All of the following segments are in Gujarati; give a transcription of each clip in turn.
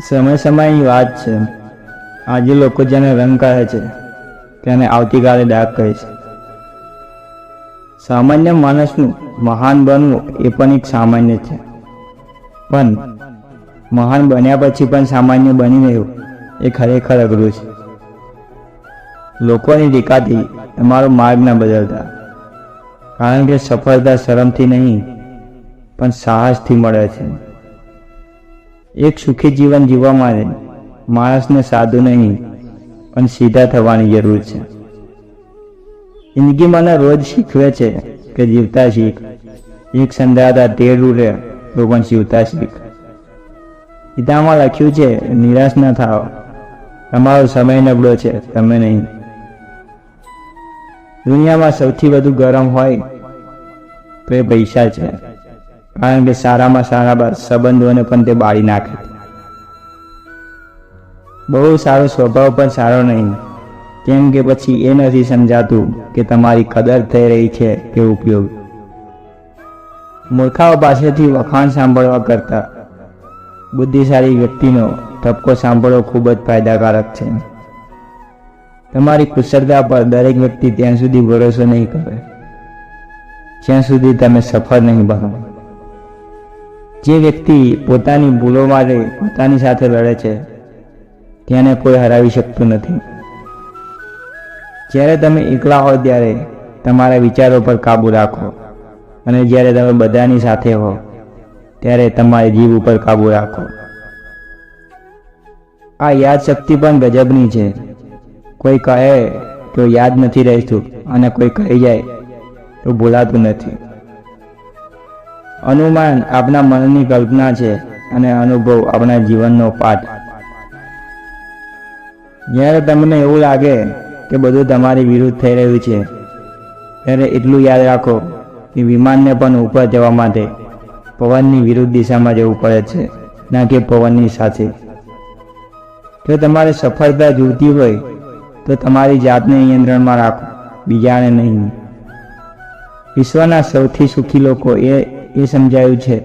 સમય સમયની વાત છે. આજે લોકો જેને રંગ કહે છે, તેને આવતીકાલે ડાક કહે છે. સામાન્ય માણસનું મહાન બનવું એ પણ એક સામાન્ય છે. પણ મહાન બન્યા પછી પણ સામાન્ય બની રહ્યું એ ખરેખર અઘરું છે. લોકોની ટીકાથી અમારો માર્ગ ન બદલતા. કારણ કે સફળતા શરમથી નહીં, પણ સાહસથી મળે છે. એક સુખી જીવન જીવવા માટે માણસને સાદું નહીં, પણ સીધા થવાની જરૂર છે. જિંદગી રોજ શીખવે છે કે જીવતા શીખ. એક સંધાતા રૂરે તો પણ જીવતા શીખ. ગીતામાં લખ્યું છે, નિરાશ ન થાઓ. તમારો સમય નબળો છે, તમે નહીં. દુનિયામાં સૌથી વધુ ગરમ હોય તો એ પૈસા છે. કારણ કે સારામાં સારા સંબંધોને પણ તે બાળી નાખે. બહુ સારો સ્વભાવ પણ સારો નહીં. કેમ કે પછી એ નથી સમજાતું કે તમારી કદર થઈ રહી છે કે ઉપયોગ. મૂર્ખાઓ પાસેથી વખાણ સાંભળવા કરતા બુદ્ધિશાળી વ્યક્તિનો ઠપકો સાંભળવો ખૂબ જ ફાયદાકારક છે. તમારી કુશળતા પર દરેક વ્યક્તિ ત્યાં સુધી ભરોસો નહીં કરે. જ્યાં સુધી તમે સફળ નહીં બનો. જે વ્યક્તિ પોતાની ભૂલો માટે પોતાની સાથે લડે છે, તેને કોઈ હરાવી શકતું નથી. જ્યારે તમે એકલા હો ત્યારે તમારા વિચારો પર કાબૂ રાખો અને જ્યારે તમે બધાની સાથે હો ત્યારે તમારી જીવ ઉપર કાબૂ રાખો. આ યાદશક્તિ પણ ગજબની છે. કોઈ કહે તો યાદ નથી રહેતું અને કોઈ કહી જાય તો ભૂલાતું નથી. અનુમાન આપણા મનની કલ્પના છે અને અનુભવ આપણા જીવનનો પાઠ. જ્યારે તમને એવું લાગે કે બધું તમારી વિરુદ્ધ થઈ રહ્યું છે, ત્યારે એટલું યાદ રાખો કે વિમાનને પણ ઉપર જવા માટે પવનની વિરુદ્ધ દિશામાં જવું પડે છે, ના કે પવનની સાથે. જો તમારે સફળતા જોઈતી હોય, તો તમારી જાતને નિયંત્રણમાં રાખો, બીજાને નહીં. વિશ્વના સૌથી સુખી લોકો એ એ સમજાયું છે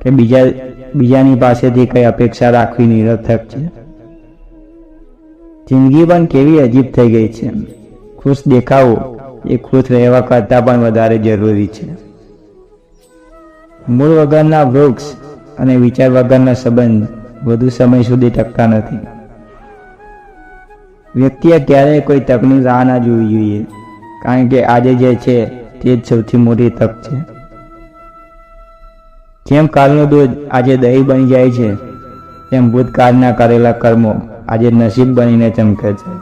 કે બીજા, બીજાની પાસેથી કઈ અપેક્ષા રાખવી નિરર્થક છે? જિંદગી પણ કેવી અજીબ થઈ ગઈ છે. ખુશ દેખાવું એ ખુશ રહેવા કરતાં પણ વધારે જરૂરી છે. મૂળ વગરના વૃક્ષ અને વિચાર વગરના સંબંધ વધુ સમય સુધી ટકતા નથી. વ્યક્તિએ ક્યારેય કોઈ તકની રાહ ના જોવી જોઈએ, કારણ કે આજે જે છે તે જ સૌથી મોટી તક છે. જેમ કાલનો દૂધ આજે દહીં બની જાય છે, તેમ ભૂતકાળના કરેલા કર્મો આજે નસીબ બનીને ચમકે છે.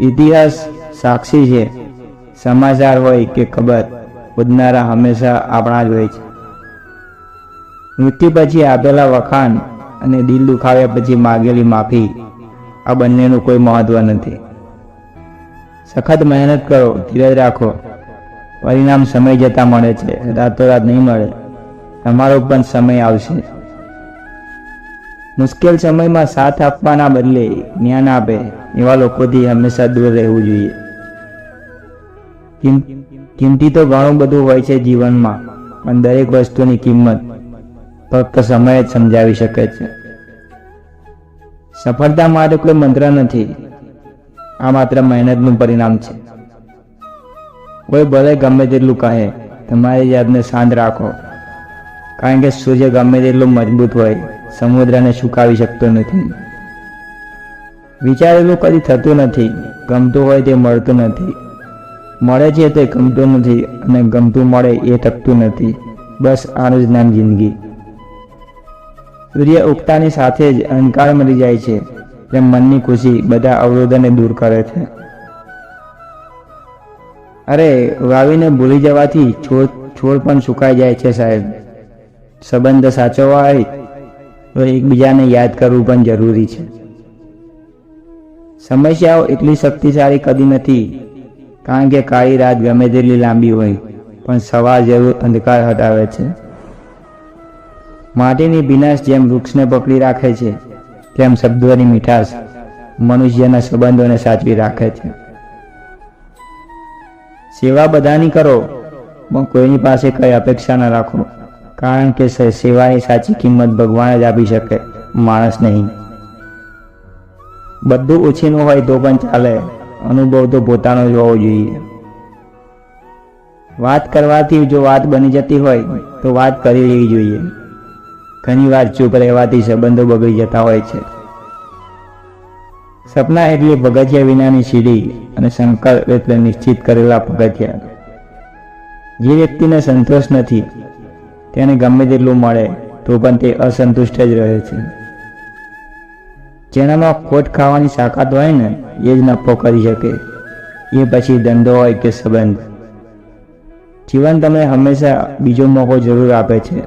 ઇતિહાસ સાક્ષી છે. સમાચાર હોય કે ખબર પૂજનારા હંમેશા આપણા જ હોય છે. મૃત્યુ પછી આપેલા વખાણ અને દિલ દુખાવ્યા પછી માગેલી માફી, આ બંનેનું કોઈ મહત્વ નથી. સખત મહેનત કરો, ધીરજ રાખો. પરિણામ સમય જતાં મળે છે, રાતોરાત નહીં મળે. તમારો પણ સમય આવશે. મુશ્કેલ સમયમાં સાથ આપવાના બદલે જ્ઞાન આપે એવા લોકોથી હંમેશા દૂર રહેવું જોઈએ. કિંમતી તો ઘણું બધું હોય છે જીવનમાં, પણ દરેક વસ્તુની કિંમત ફક્ત સમય જ સમજાવી શકે છે. સફળતા માટે કોઈ મંત્ર નથી. આ માત્ર મહેનતનું પરિણામ છે. કોઈ ભલે ગમે તેટલું કહે, તમારી જાતને શાંત રાખો. કારણ કે સૂર્ય ગમે તેટલું મજબૂત હોય, સમુદ્રને સુકાવી શકતો નથી. વિચારેલું કદી થતું નથી, ગમતું હોય તે મળતું નથી. મળે છે તે ગમતું નથી અને ગમતું મળે એ ટકતું નથી. બસ આનું જ નામ જિંદગી. સૂર્ય ઉગતાની સાથે જ અહંકાર મરી જાય છે જેમ મનની ખુશી બધા અવરોધોને દૂર કરે છે. અરે, વાવીને ભૂલી જવાથી છોડ છોડ પણ સુકાઈ જાય છે સાહેબ. સંબંધ સાચવવા હોય તો એકબીજાને યાદ કરવું પણ જરૂરી છે. સમસ્યાઓ એટલી શક્તિશાળી કદી નથી, કારણ કે કાળી રાત ગમે તેટલી લાંબી હોય, પણ સવાર જરૂર અંધકાર હટાવે છે. માટીની ભીનાશ જેમ વૃક્ષને પકડી રાખે છે, તેમ શબ્દોની મીઠાશ મનુષ્યના સંબંધોને સાચવી રાખે છે. સેવા બધાની કરો, પણ કોઈની પાસે કઈ અપેક્ષા ન રાખો. કારણ કે સેવાની સાચી કિંમત ભગવાન જ આપી શકે, માણસ નહીં. બધું ઓછીનું હોય તો પણ ચાલે, અનુભવ તો પોતાનો જ હોવો જોઈએ. વાત કરવાથી જો વાત બની જતી હોય, તો વાત કરી લેવી જોઈએ. ઘણી વાર ચૂપ રહેવાથી સંબંધો બગડી જતા હોય છે. સપના એટલે પગથિયા વિનાની સીડી અને સંકલ્પ એટલે નિશ્ચિત કરેલા પગથિયા જે વ્યક્તિને સંતોષ નથી તેને ગમે તેટલું મળે, તો પણ તે અસંતુષ્ટ જ રહે છે. જેનામાં ખોટ ખાવાની તાકાત હોય ને, એ જ નફો કરી શકે. એ પછી ધંધો હોય કે સંબંધ. જીવન તમને હંમેશા બીજો મોકો જરૂર આપે છે.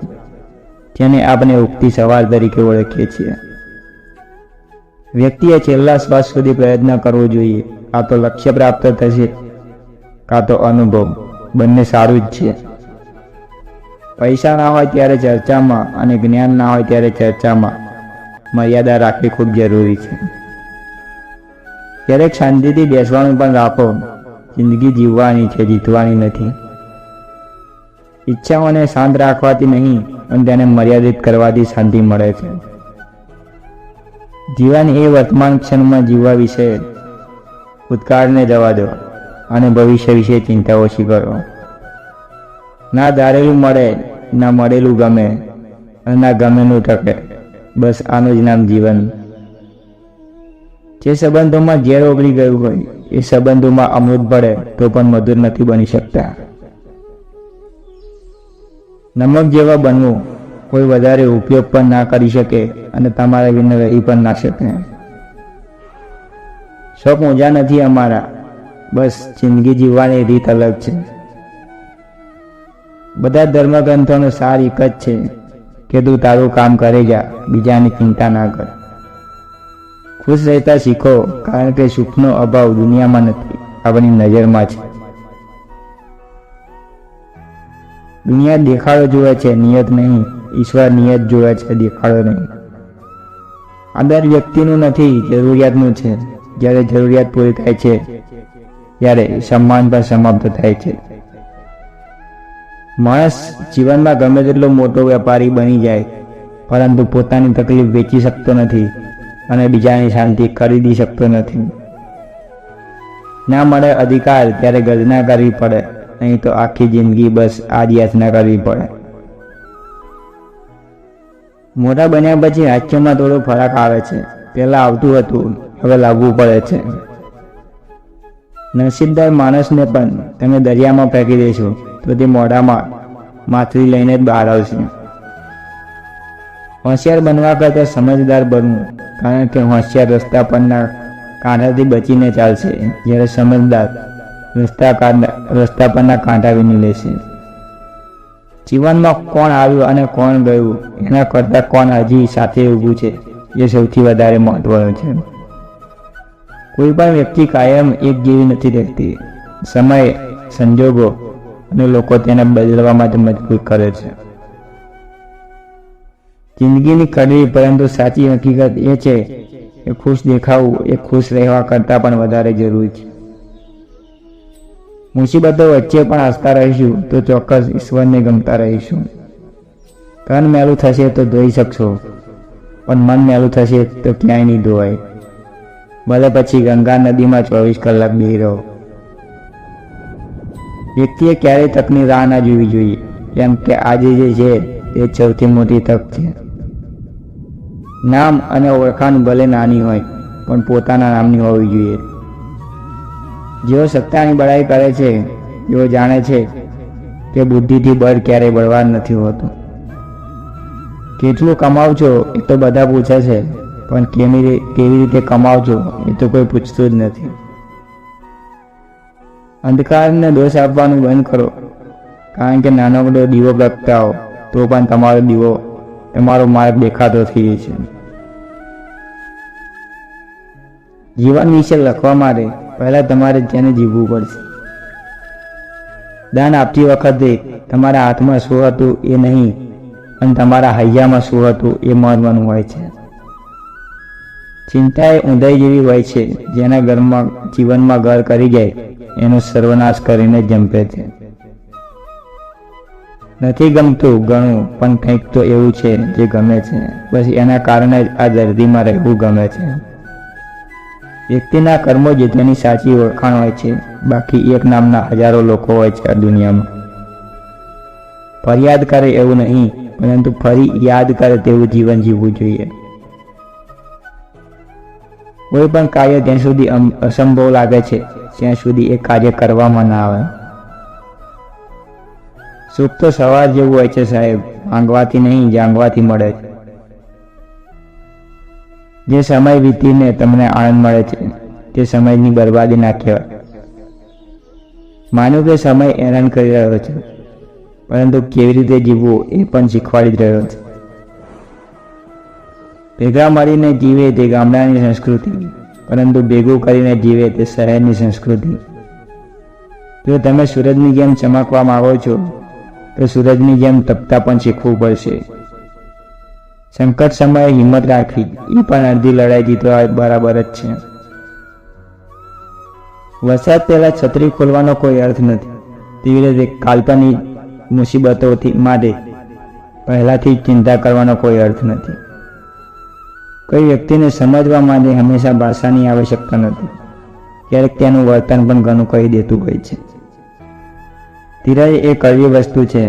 જેને આપણે ઉગતી સવાર તરીકે ઓળખીએ છીએ. વ્યક્તિએ છેલ્લા શ્વાસ સુધી પ્રયત્ન કરવો જોઈએ. કાં તો લક્ષ્ય પ્રાપ્ત થશે, કાં તો અનુભવ. બંને સારું જ છે. પૈસા ના હોય ત્યારે ચર્ચામાં અને જ્ઞાન ના હોય ત્યારે ચર્ચામાં મર્યાદા રાખવી ખૂબ જરૂરી છે. ક્યારેક શાંતિથી બેસવાનું પણ રાખો. જિંદગી જીવવાની છે, જીતવાની નથી. ઈચ્છાઓને શાંત રાખવાથી નહીં, પણ તેને મર્યાદિત કરવાથી શાંતિ મળે છે. જીવન એ વર્તમાન ક્ષણમાં જીવવા વિશે ભૂતકાળને જવા દો અને ભવિષ્ય વિશે ચિંતા ઓછી કરો ના ધારેલું મળે, ના મળેલું ગમે, અને ના ગમેલું ટકે. બસ આનું જ નામ જીવન. જે સંબંધોમાં ઝેર ઓગળી ગયું હોય, એ સંબંધોમાં અમૃત ભળે, તો પણ મધુર નથી બની શકતા. નમક જેવા બનવું, કોઈ વધારે ઉપયોગ પણ ના કરી શકે, અને તમારા વિના રહી પણ ના શકે. શોખ મોજા નથી અમારા. બસ જિંદગી જીવવાની રીત અલગ છે. બધા ધર્મગ્રંથોનો સાર એક જ છે કે તું તારું કામ કરે જા, બીજાની ચિંતા ના કર. ખુશ રહેતા શીખો, કારણ કે સુખનો અભાવ દુનિયામાં નથી, આપણી નજરમાં છે. દુનિયા દેખાડો જોવે છે, નિયત નહીં. ઈશ્વર નિયત જોવે છે, દેખાડો નહીં. આદર વ્યક્તિનું નથી, જરૂરિયાતનું છે. જ્યારે જરૂરિયાત પૂરી થાય છે, ત્યારે સન્માન પણ સમાપ્ત થાય છે. માણસ જીવનમાં ગમે તેટલો મોટો વેપારી બની જાય, પરંતુ પોતાની તકલીફ વેચી શકતો નથી અને બીજાની શાંતિ ખરીદી શકતો નથી. ના મળે અધિકાર ત્યારે ગર્જના કરવી પડે, નહીં તો આખી જિંદગી બસ આ જ યાચના કરવી પડે. મોટા બન્યા પછી રાજ્યમાં થોડો ફરક આવે છે. પહેલાં આવતું હતું, હવે લાવવું પડે છે. નસીબદાર માણસને પણ તમે દરિયામાં ફેંકી દેશો તો મોઢામાં માછલી લઈને જ બહાર આવશે. હોશિયાર બનવા કરતાં સમજદાર બનવું, કારણ કે હોશિયાર રસ્તા પરના કાંઠાથી બચીને ચાલશે. જ્યારે સમજદાર રસ્તા રસ્તા પરના કાંઠા વિની લેશે. જીવનમાં કોણ આવ્યું અને કોણ ગયું, એના કરતાં કોણ હજી સાથે ઊભું છે, એ સૌથી વધારે મહત્વનું છે. કોઈ પણ વ્યક્તિ કાયમ એક જેવી નથી રહેતી. સમય, સંજોગો અને લોકો તેને બદલવા માટે મજબૂર કરે છે. જિંદગીની કડવી પરંતુ સાચી હકીકત એ છે કે ખુશ દેખાવું એ ખુશ રહેવા કરતાં પણ વધારે જરૂરી છે. મુસીબતો વચ્ચે પણ હસતા રહીશું તો ચોક્કસ ઈશ્વરને ગમતા રહીશું. તન મેલું થશે તો ધોઈ શકશો, પણ મન મેલું થશે તો ક્યાંય નહીં ધોવાય. ભલે પછી ગંગા નદીમાં ચોવીસ કલાક બેહી રહો. વ્યક્તિએ ક્યારેય તકની રાહ ના જોવી જોઈએ, કેમ કે આજે જે છે તે સૌથી મોટી તક છે. નામ અને ઓળખાણ ભલે નાની હોય, પણ પોતાના નામની હોવી જોઈએ. જેઓ સત્તાની બળાઈ કરે છે, તેઓ જાણે છે કે બુદ્ધિથી બળ ક્યારેય બળવાન નથી હોતું. કેટલું કમાવ છો એ તો બધા પૂછે છે, પણ કેવી કેવી રીતે કમાવ છો એ તો કોઈ પૂછતું જ નથી. અંધકારને દોષ આપવાનું બંધ કરો. કારણ કે નાનકડો દીવો પ્રગટાવો, તો પણ તમારો દીવો, તમારો માર્ગ દેખાતો થઈ છે. જીવન વિશે લખવા માટે પહેલા તમારે તેને જીવવું પડશે. દાન આપતી વખતે તમારા હાથમાં શું હતું એ નહીં, પણ તમારા હૈયામાં શું હતું એ મહત્વનું હોય છે. ચિંતા એ ઊંધાઈ જેવી હોય છે, જેના ઘરમાં જીવનમાં ઘર કરી જાય. એનો સર્વનાશ કરીને જંપે છે. નથી ગમતું ઘણું પણ કંઈક તો એવું છે જે ગમે છે. બસ એના કારણે જ આ દર્દીમાં રહેવું ગમે છે. વ્યક્તિના કર્મો જ તેની સાચી ઓળખાણ હોય છે. બાકી એક નામના હજારો લોકો હોય છે આ દુનિયામાં. ફરિયાદ કરે એવું નહીં, પરંતુ ફરી યાદ કરે તેવું જીવન જીવવું જોઈએ. કોઈ પણ કાર્ય જ્યાં સુધી અસંભવ લાગે છે. ત્યાં સુધી એ કાર્ય કરવામાં ના આવે. સુખ તો સવાર જેવું હોય છે સાહેબ. માંગવાથી નહીં, જાંગવાથી મળે છે. જે સમય વીતીને તમને આનંદ મળે છે, તે સમયની બરબાદી ના કહેવાય. માનું કે સમય હેરાન કરી રહ્યો છે, પરંતુ કેવી રીતે જીવવું એ પણ શીખવાડી જ રહ્યો છે. ભેગા મળીને જીવે તે ગામડાની સંસ્કૃતિ. પરંતુ ભેગું કરીને જીવે તે શહેરની સંસ્કૃતિ. જો તમે સૂરજની જેમ ચમકવા માંગો છો, તો સૂરજની જેમ તપતા પણ શીખવું પડશે. સંકટ સમયે હિંમત રાખવી એ પણ અડધી લડાઈ જીતવા બરાબર જ છે. વરસાદ પહેલા છત્રી ખોલવાનો કોઈ અર્થ નથી. તેવી રીતે કાલ્પનિક મુસીબતોથી માટે પહેલાથી ચિંતા કરવાનો કોઈ અર્થ નથી. કોઈ વ્યક્તિને સમજવા માટે હંમેશા ભાષાની આવશ્યકતા નથી. ક્યારેક તેનું વર્તન પણ ઘણું કહી દેતું હોય છે. ધીરજ એ કડવી વસ્તુ છે,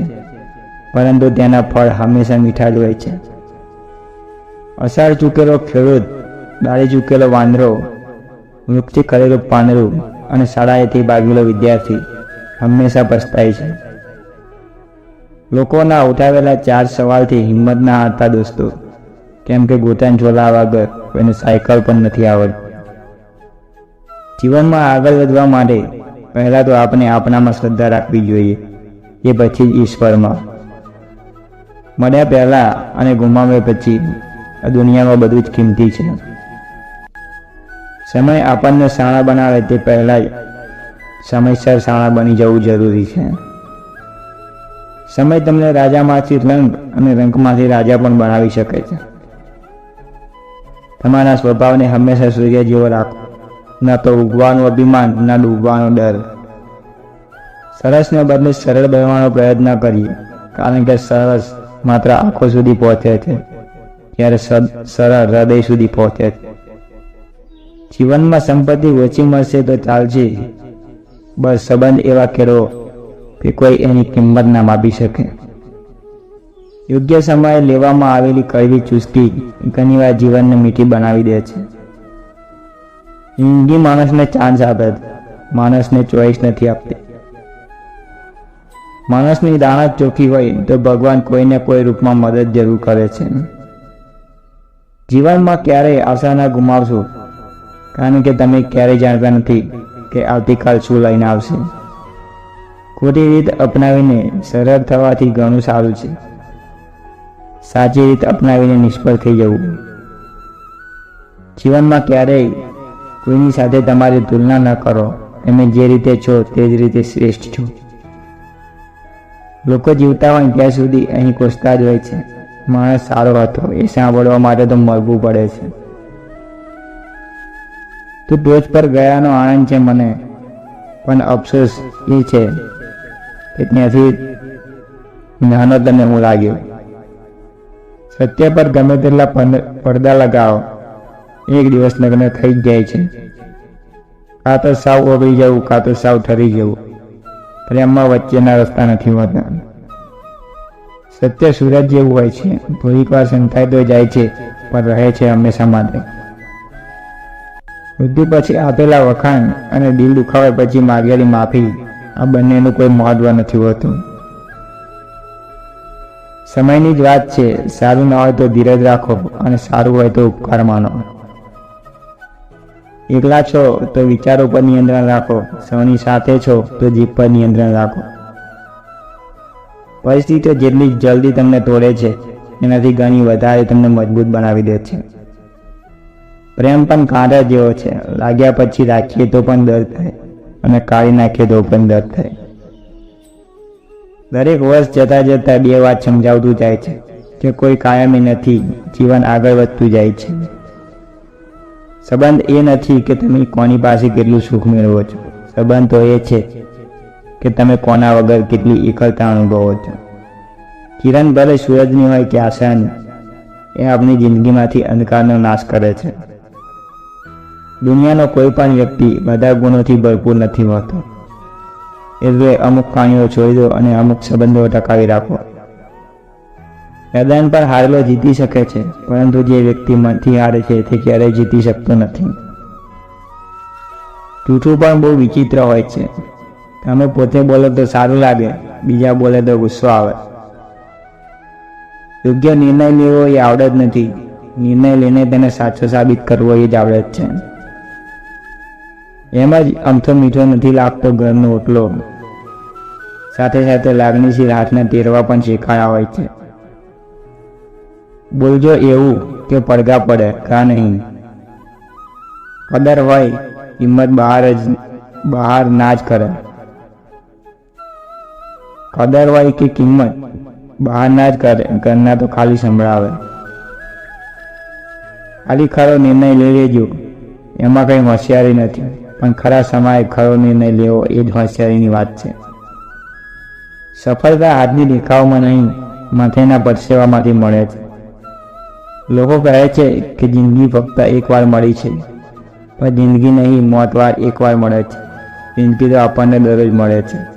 પરંતુ તેના ફળ હંમેશા મીઠા જ હોય છે. અસાર ચૂકેલો ખેડૂત દાળી ચૂકેલો વાંદરો, વૃક્ષથી કરેલું પાંદડું અને શાળાએથી ભાગેલો વિદ્યાર્થી હંમેશા પસ્તાય છે. લોકોના ઉઠાવેલા ચાર સવાલથી હિંમત ના હારતા દોસ્તો. કેમ કે ગોતાન ઝોલા વગર કોઈને સાયકલ પણ નથી આવડતી. જીવનમાં આગળ વધવા માટે પહેલાં તો આપણે આપણામાં શ્રદ્ધા રાખવી જોઈએ. એ પછી જ ઈશ્વરમાં. મળ્યા પહેલાં અને ગુમાવ્યા પછી આ દુનિયામાં બધું જ કિંમતી છે. સમય આપણને શાળા બનાવે તે પહેલાં જ સમયસર શાળા બની જવું જરૂરી છે. સમય તમને રાજામાંથી રંગ અને રંગમાંથી રાજા પણ બનાવી શકે છે. તમારા સ્વભાવને હંમેશા સૂર્ય જેવો રાખો. ન તો ઉગવાનું અભિમાન, ન ડૂબવાનો ડર. સરસને બદલે સરળ બનવાનો પ્રયત્ન કરીએ, કારણ કે સરસ માત્ર આંખો સુધી પહોંચે છે ત્યારે સરળ હૃદય સુધી પહોંચે છે. જીવનમાં સંપત્તિ ઓછી મળશે તો ચાલશે. બસ સંબંધ એવા કેળવો કે કોઈ એની કિંમત ના માપી શકે. યોગ્ય સમયે લેવામાં આવેલી કડવી ચુસ્તી ઘણીવાર જીવનને મીઠી બનાવી દે છે. જિંદગી માણસને ચાન્સ આપે માણસને ચોઈસ નથી આપતી. માણસની દાણા ચોખ્ખી હોય તો ભગવાન કોઈને કોઈ રૂપમાં મદદ જરૂર કરે છે. જીવનમાં ક્યારેય આશા ના ગુમાવશો, કારણ કે તમે ક્યારેય જાણતા નથી કે આવતીકાલ શું લઈને આવશે. ખોટી રીત અપનાવીને સરળ થવાથી ઘણું સારું છે. સાચી રીત અપનાવીને નિષ્ફળ થઈ જવું. જીવનમાં ક્યારેય કોઈની સાથે તમારી તુલના ન કરો. તમે જે રીતે છો તે જ રીતે શ્રેષ્ઠ છો. લોકો જીવતા હોય ત્યાં સુધી અહીં કોસતા જ હોય છે. માણસ સારો હતો, એ સાંભળવા માટે તો મરવું પડે છે. તું ટોચ પર ગયાનો આનંદ છે મને, પણ અફસોસ એ છે કે ત્યાંથી નાનો તને હું લાગ્યો. સત્ય પર ગમે તેટલા પડદા લગાવો, એક દિવસ લગ્ન થઈ જ જાય છે. કાં તો સાવ ઓગળી જવું, કાં તો સાવ ઠરી જવું. પ્રેમમાં વચ્ચેના રસ્તા નથી હોતા. સત્ય સૂરજ જેવું હોય છે. થોડીક વાર સંતાઈ તો જાય છે, પણ રહે છે હંમેશા માટે. મૃત્યુ પછી આપેલા વખાણ અને દિલ દુખાવા પછી માગેલી માફી, આ બંનેનું કોઈ મહત્વ નથી હોતું. સમયની જ વાત છે. સારું ના હોય તો ધીરજ રાખો અને સારું હોય તો ઉપકાર માનો. એકલા છો તો વિચારો પર નિયંત્રણ રાખો. સૌની સાથે છો તો જીભ પર નિયંત્રણ રાખો. પરિસ્થિતિઓ જેટલી જલ્દી તમને તોડે છે, એનાથી ઘણી વધારે તમને મજબૂત બનાવી દે છે. પ્રેમ પણ કાંટા જેવો છે. લાગ્યા પછી રાખીએ તો પણ દર્દ થાય અને કાઢી નાખીએ તો પણ દર્દ થાય. દરેક વર્ષ જતા જતા બે વાત સમજાવતું જાય છે કે કોઈ કાયમી નથી, જીવન આગળ વધતું જાય છે. સંબંધ એ નથી કે તમે કોની પાસે કેટલું સુખ મેળવો છો. સંબંધ તો એ છે કે તમે કોના વગર કેટલી એકલતા અનુભવો છો. કિરણ ભલે સૂરજની હોય કે આશાની, એ આપણી જિંદગીમાંથી અંધકારનો નાશ કરે છે. દુનિયાનો કોઈ પણ વ્યક્તિ બધા ગુણોથી ભરપૂર નથી હોતો. એટલે અમુક પ્રાણીઓ છોડી દો અને અમુક સંબંધો ટકાવી રાખો. મેદાન પર હારેલો જીતી શકે છે, પરંતુ જે વ્યક્તિ મનથી હારે છે તે ક્યારેય જીતી શકતો નથી. જૂઠું પણ બહુ વિચિત્ર હોય છે. તમે પોતે બોલો તો સારું લાગે, બીજા બોલે તો ગુસ્સો આવે. યોગ્ય નિર્ણય લેવો એ આવડત નથી. નિર્ણય લઈને તેને સાચો સાબિત કરવો એ જ આવડત છે. એમ જ અમથો મીઠો નથી લાગતો ઘરનો ઓટલો. સાથે સાથે લાગણીશીલ હાથને તેરવા પણ શીખાયા હોય છે. બોલજો એવું કે પડઘા પડે કા નહીં. કદર હોય, હિંમત બહાર જ, બહાર ના જ કરે. કદર હોય કે કિંમત, બહાર ના જ કરે, ઘરના તો ખાલી સંભળાવે. ખાલી ખરો નિર્ણય લઈ લેજો, એમાં કંઈ હોશિયારી નથી. પણ ખરા સમયે ખરો નિર્ણય લેવો એ જ હોશિયારીની વાત છે. સફળતા હાથની દેખાવમાં નહીં, માથેના પરસેવામાંથી મળે છે. લોકો કહે છે કે જિંદગી ફક્ત એકવાર મળી છે, પણ જિંદગી નહીં મોતવાર એકવાર મળે છે. જિંદગી તો આપણને દરરોજ મળે છે.